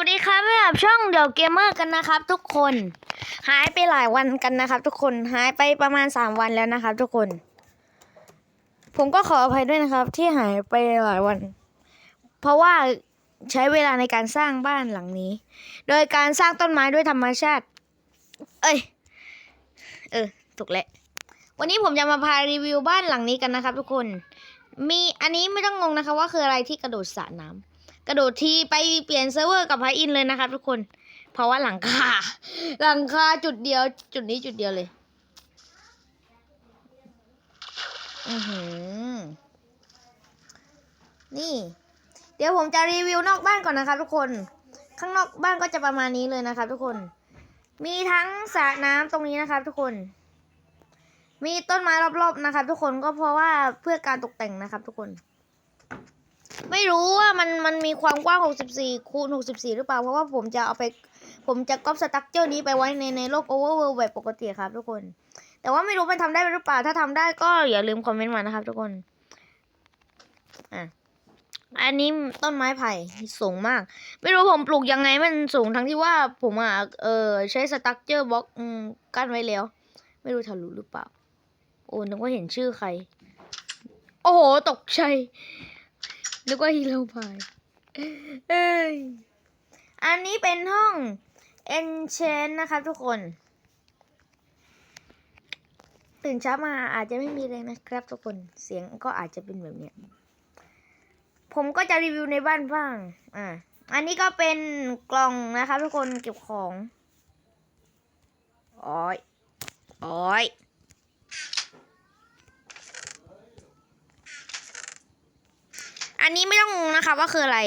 วัสดีครับแบบช่องเดี่ยวเกมเมอร์กันนะครับ ทุกคน หายไปหลายวันกันนะครับ ทุกคนหายไปประมาณสามวันแล้วนะครับ ทุกคน ผมก็ขออภัยด้วยนะครับ ที่หายไปหลายวัน เพราะว่าใช้เวลาในการสร้างบ้านหลังนี้ โดยการสร้างต้นไม้ด้วยธรรมชาติ เอ้ย เออถูกแล้ววันนี้ผมจะมาพารีวิวบ้านหลังนี้กันนะครับ ทุกคน มีอันนี้ไม่ต้องงงนะคะว่าคืออะไรที่กระโดดสระน้ำ กระโดดทีไปเปลี่ยนเซิร์ฟเวอร์กับพายอินเลยนะครับทุกคน เพราะว่าหลังคา หลังคาจุดเดียว จุดนี้จุดเดียวเลย อือหือ นี่ เดี๋ยวผมจะรีวิวนอกบ้านก่อนนะครับทุกคน ข้างนอกบ้านก็จะประมาณนี้เลยนะครับทุกคน มีทั้งสระน้ำตรงนี้นะครับทุกคน มีต้นไม้รอบๆนะครับทุกคนก็เพราะว่าเพื่อการตกแต่งนะครับทุกคน ไม่รู้ว่ามันมันมีความกว้าง 64 คูณ 64 หรือเปล่า เพราะว่าผมจะเอาไป ผมจะก๊อปสตั๊กเจอร์นี้ไปไว้ในในโลก Overworld แบบปกติครับทุกคน แต่ว่าไม่รู้มันทำได้หรือเปล่า ถ้าทำได้ก็อย่าลืมคอมเมนต์มานะครับทุกคน อะ อันนี้ต้นไม้ไผ่สูงมาก ไม่รู้ผมปลูกยังไงมันสูงทั้งที่ว่าผมอะเออใช้สตั๊กเจอร์บล็อกกั้นไว้แล้ว ไม่รู้ทะลุหรือเปล่า โอ้นึกว่าเห็นชื่อใคร โอ้โหตกใจ นึกว่าฮีโร่พายเอ้ย อันนี้เป็นห้อง Enchant นะครับทุกคน ตื่นเช้ามาอาจจะไม่มีเลยนะครับทุกคน เสียงก็อาจจะเป็นแบบเนี้ย ผมก็จะรีวิวในบ้านบ้าง อ่า อันนี้ก็เป็นกล่องนะครับทุกคนเก็บของ อ้อย อ้อย อันนี้ไม่ต้องงงนะครับว่าคืออะไร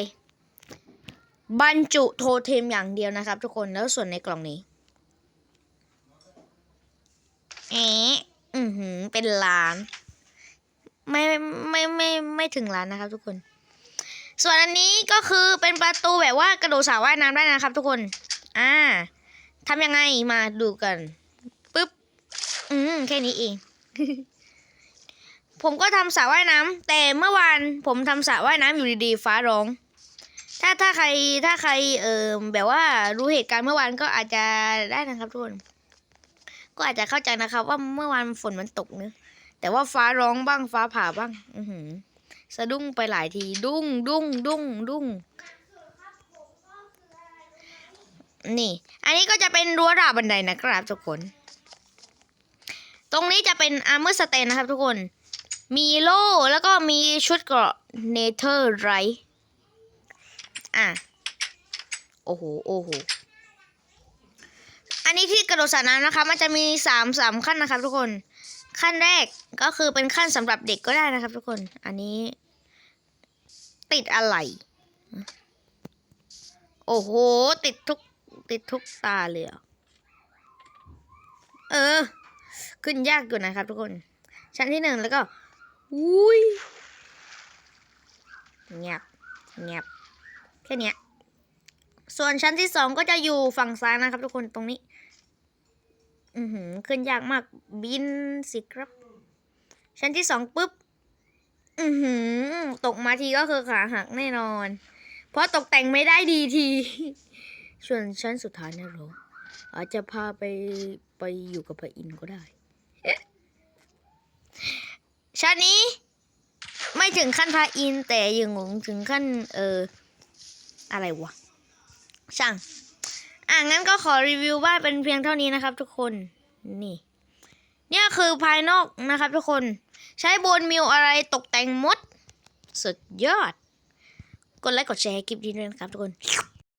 บรรจุโทเทมอย่างเดียวนะครับ ทุกคนแล้วส่วนในกล่องนี้เอ๊ะอือหือเป็นล้าน ไม่ไม่ไมไม่ไม่ถึงล้านนะครับ ทุกคน ส่วนอันนี้ก็คือเป็นประตูแบบว่ากระโดดสระว่ายน้ำได้นะครับ ทุกคน อ่าทำยังไงมาดูกันปึ๊บ อืมแค่นี้เอง ผมก็ทำสระว่ายน้ำแต่เมื่อวานผมทำสระว่ายน้ำอยู่ดีๆ ฟ้าร้อง ถ้าถ้าใครถ้าใครเออแบบว่ารู้เหตุการณ์เมื่อวานก็อาจจะได้นะครับทุกคนก็อาจจะเข้าใจนะครับ ว่าเมื่อวานฝนมันตกเนื้อะแต่ว่าฟ้าร้องบ้างฟ้าผ่าบ้าง อือหือสะดุ้งไปหลายที ดุ้งดุ้งดุ้งดุ้งนี่ อันนี้ก็จะเป็นรั้วราวบันไดนะครับทุกคน ตรงนี้จะเป็นอาร์เมอร์สเตนนะครับทุกคน มีโล่แล้วก็มีชุดเกราะเนเธอร์ไรอะ โอ้โห โอ้โห อันนี้ที่กระโดดสระน้ำนะคะ มันจะมีสามสามขั้นนะครับทุกคน ขั้นแรกก็คือเป็นขั้นสำหรับเด็กก็ได้นะครับทุกคน อันนี้ ติดอะไร โอ้โห ติดทุก ติดทุกตาเลยเออ ขึ้นยากอยู่นะครับทุกคน ชั้นที่หนึ่งแล้วก็ อุ้ยเงียบเงียบแค่เนี้ยส่วนชั้นที่สองก็จะอยู่ฝั่งซ้ายนะครับ ทุกคนตรงนี้ อือหือขึ้นยากมากบินสิครับ ชั้นที่สองปุ๊บ อือหือ ตกมาทีก็คือขาหักแน่นอน เพราะตกแต่งไม่ได้ดีที ส่วนชั้นสุดท้ายนะหรออาจจะพาไปไปอยู่กับพระอินทร์ก็ได้ ชั้นนี้ ไม่ถึงขั้นพระอินแต่ยังงงถึงขั้น เออ อะไรวะ ช่าง อะงั้นก็ขอรีวิวบ้านเป็นเพียงเท่านี้นะครับ ทุกคน นี่ เนี่ยคือภายนอกนะครับ ทุกคน ใช้โบนมิวอะไรตกแต่งมด สุดยอด กดไลค์กดแชร์คลิปนี้ด้วยนะครับทุกคน